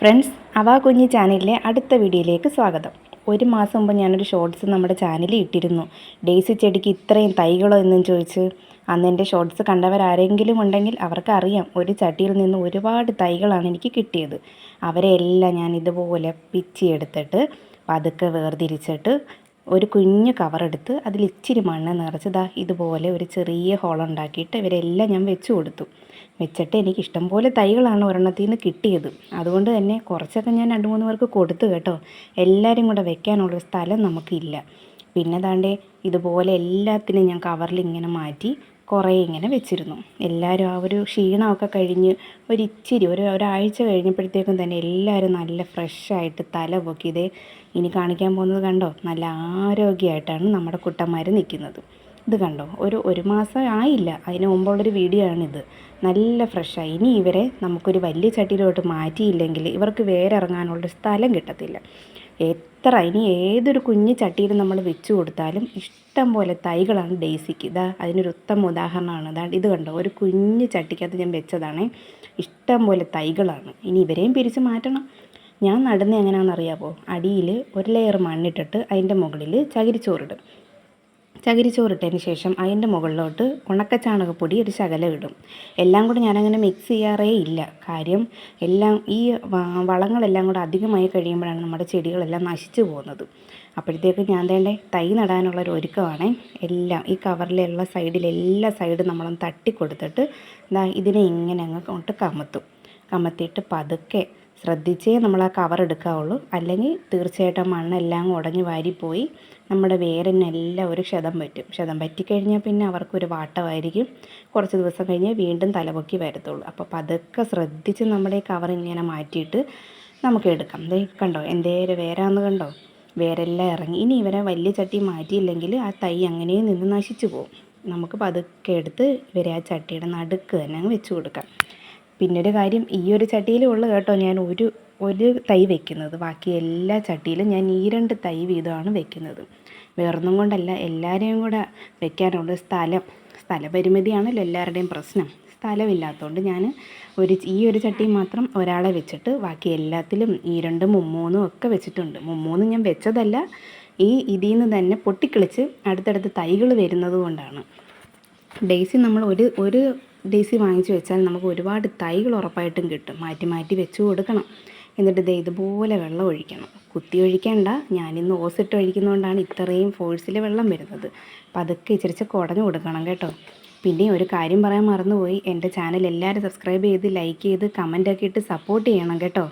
Friends Awam കുഞ്ഞി ചാനലിലെ അടുത്ത വീഡിയോയിലേക്ക് സ്വാഗതം. ഒരു മാസം മുമ്പ് ഞാനൊരു ഷോർട്സ് നമ്മുടെ ചാനലിൽ ഇട്ടിരുന്നു. ഡേയ്സി ചെടിക്ക് ഇത്രയും തൈകളോ എന്നും ചോദിച്ച് അന്ന് എന്റെ ഷോർട്സ് കണ്ടവരാരെങ്കിലും ഉണ്ടെങ്കിൽ അവർക്ക് അറിയാം ഒരു ചട്ടിയിൽ നിന്ന് ഒരുപാട് തൈകളാണ് എനിക്ക് കിട്ടിയത്. അവരെ എല്ലാം ഞാൻ ഇതുപോലെ പിച്ചിയെടുത്തിട്ട് പതുക്കെ വേർതിരിച്ചിട്ട് ഒരു കുഞ്ഞ് കവറെടുത്ത് അതിൽ ഇച്ചിരി മണ്ണ് നിറച്ചതാ ഇതുപോലെ ഒരു ചെറിയ ഹോളുണ്ടാക്കിയിട്ട് ഇവരെല്ലാം ഞാൻ വെച്ചു കൊടുത്തു. വെച്ചിട്ട് എനിക്ക് ഇഷ്ടം പോലെ തൈകളാണ് ഒരെണ്ണത്തിൽ നിന്ന് കിട്ടിയത്. അതുകൊണ്ട് തന്നെ കുറച്ചൊക്കെ ഞാൻ രണ്ട് മൂന്ന് പേർക്ക് കൊടുത്തു കേട്ടോ. എല്ലാവരും കൂടെ വെക്കാനുള്ളൊരു സ്ഥലം നമുക്കില്ല. പിന്നെ താണ്ടേ ഇതുപോലെ എല്ലാത്തിനും ഞാൻ കവറിൽ ഇങ്ങനെ മാറ്റി കുറേ ഇങ്ങനെ വെച്ചിരുന്നു. എല്ലാവരും ആ ഒരു ക്ഷീണമൊക്കെ കഴിഞ്ഞ് ഒരിച്ചിരി ഒരു ഒരാഴ്ച കഴിഞ്ഞപ്പോഴത്തേക്കും തന്നെ എല്ലാവരും നല്ല ഫ്രഷായിട്ട് തല പൊക്കി ഇതേ ഇനി കാണിക്കാൻ പോകുന്നത് കണ്ടോ? നല്ല ആരോഗ്യമായിട്ടാണ് നമ്മുടെ കുട്ടന്മാർ നിൽക്കുന്നത്. ഇത് കണ്ടോ? ഒരു ഒരു മാസം ആയില്ല. അതിന് മുമ്പുള്ളൊരു വീഡിയോ ആണിത്. നല്ല ഫ്രഷായി ഇനി ഇവരെ നമുക്കൊരു വലിയ ചട്ടിയിലോട്ട് മാറ്റിയില്ലെങ്കിൽ ഇവർക്ക് വേറെ ഇറങ്ങാനുള്ളൊരു സ്ഥലം കിട്ടത്തില്ല. എത്ര ഇനി ഏതൊരു കുഞ്ഞു ചട്ടിയിൽ നമ്മൾ വെച്ച് കൊടുത്താലും ഇഷ്ടം പോലെ തൈകളാണ് ഡേസിക്ക്. ഇതാ അതിനൊരു ഉത്തമ ഉദാഹരണമാണ്. ഇതാ ഇത് കണ്ടോ? ഒരു കുഞ്ഞു ചട്ടിക്കകത്ത് ഞാൻ വെച്ചതാണേ. ഇഷ്ടം പോലെ തൈകളാണ്. ഇനി ഇവരെയും പിരിച്ച് മാറ്റണം. ഞാൻ നടുന്നത് എങ്ങനെയാണെന്ന് അറിയാമോ അടിയിൽ ഒരു ലെയർ മണ്ണിട്ടിട്ട് അതിന്റെ മുകളിൽ ചകിരിച്ചോറിടും. ചകിരിച്ചോറിട്ടതിന് ശേഷം അതിന്റെ മുകളിലോട്ട് ഉണക്കച്ചാണകപ്പൊടി ഒരു ശകലം ഇടും. എല്ലാം കൂടെ ഞാനങ്ങനെ മിക്സ് ചെയ്യാറേ ഇല്ല. കാര്യം എല്ലാം ഈ വളങ്ങളെല്ലാം കൂടെ അധികമായി കഴിയുമ്പോഴാണ് നമ്മുടെ ചെടികളെല്ലാം നശിച്ചു പോകുന്നത്. അപ്പോഴത്തേക്ക് ഞാൻ വേണ്ടേ തൈ നടാനുള്ള ഒരു ഒരുക്കമാണ്. എല്ലാം ഈ കവറിലുള്ള സൈഡിൽ എല്ലാ സൈഡും നമ്മളൊന്ന് തട്ടി കൊടുത്തിട്ട് ദാ ഇതിനെ ഇങ്ങനെ അങ്ങ് കൊണ്ട് കമത്തും. കമത്തിയിട്ട് പതുക്കെ ശ്രദ്ധിച്ചേ നമ്മൾ ആ കവർ എടുക്കാവുള്ളൂ. അല്ലെങ്കിൽ തീർച്ചയായിട്ടും മണ്ണെല്ലാം ഉടഞ്ഞ് വാരിപ്പോയി നമ്മുടെ വേരിനെല്ലാം ഒരു ക്ഷതം പറ്റും. ക്ഷതം പറ്റിക്കഴിഞ്ഞാൽ പിന്നെ അവർക്കൊരു വാട്ടമായിരിക്കും. കുറച്ച് ദിവസം കഴിഞ്ഞ് വീണ്ടും തലപൊക്കി വരത്തുള്ളൂ. അപ്പോൾ പതുക്കെ ശ്രദ്ധിച്ച് നമ്മുടെ കവർ ഇങ്ങനെ മാറ്റിയിട്ട് നമുക്ക് എടുക്കാം. ദേ കണ്ടോ? എന്തേരെ വേരാന്ന് കണ്ടോ? വേരെല്ലാം ഇറങ്ങി. ഇനി ഇവരെ വലിയ ചട്ടി മാറ്റിയില്ലെങ്കിൽ ആ തൈ അങ്ങനെ നിന്ന് നശിച്ചു പോകും. നമുക്ക് പതുക്കെ എടുത്ത് ഇവരെ ആ ചട്ടിയുടെ നടുക്ക് തന്നെ വെച്ച് കൊടുക്കാം. പിന്നെ ഒരു കാര്യം ഈ ഒരു ചട്ടിയിലേ ഉള്ളു കേട്ടോ ഞാൻ ഒരു ഒരു തൈ വെക്കുന്നത്. ബാക്കി എല്ലാ ചട്ടിയിലും ഞാൻ ഈ രണ്ട് തൈ വീതമാണ് വെക്കുന്നത്. വേറൊന്നും കൊണ്ടല്ല എല്ലാവരെയും കൂടെ വെക്കാനുള്ള സ്ഥലം സ്ഥലപരിമിതിയാണല്ലോ എല്ലാവരുടെയും പ്രശ്നം. സ്ഥലമില്ലാത്തതുകൊണ്ട് ഞാൻ ഒരു ഈ ഒരു ചട്ടി മാത്രം ഒരാളെ വെച്ചിട്ട് ബാക്കി എല്ലാത്തിലും ഈ രണ്ട് മുമ്മൂന്നും ഒക്കെ വെച്ചിട്ടുണ്ട്. മുമ്മൂന്നും ഞാൻ വെച്ചതല്ല ഈ ഇതിൽ നിന്ന് തന്നെ പൊട്ടിക്കിളിച്ച് അടുത്തടുത്ത് തൈകൾ വരുന്നത് കൊണ്ടാണ്. ഡെയ്സി നമ്മൾ ഒരു ഒരു ഡെയ്സി വാങ്ങിച്ചു വെച്ചാൽ നമുക്ക് ഒരുപാട് തൈകൾ ഉറപ്പായിട്ടും കിട്ടും. മാറ്റി മാറ്റി വെച്ച് കൊടുക്കണം. എന്നിട്ട് ദേ ഇതുപോലെ വെള്ളം ഒഴിക്കണം. കുത്തി ഒഴിക്കേണ്ട. ഞാനിന്ന് ഓസിട്ട് ഒഴിക്കുന്നതുകൊണ്ടാണ് ഇത്രയും ഫോഴ്സിൽ വെള്ളം വരുന്നത്. അപ്പം അതൊക്കെ ഇച്ചിരിച്ച് കുടഞ്ഞു കൊടുക്കണം കേട്ടോ. പിന്നെ ഒരു കാര്യം പറയാൻ മറന്നുപോയി. എന്റെ ചാനൽ എല്ലാവരും സബ്സ്ക്രൈബ് ചെയ്ത് ലൈക്ക് ചെയ്ത് കമന്റൊക്കെ ഇട്ട് സപ്പോർട്ട് ചെയ്യണം കേട്ടോ.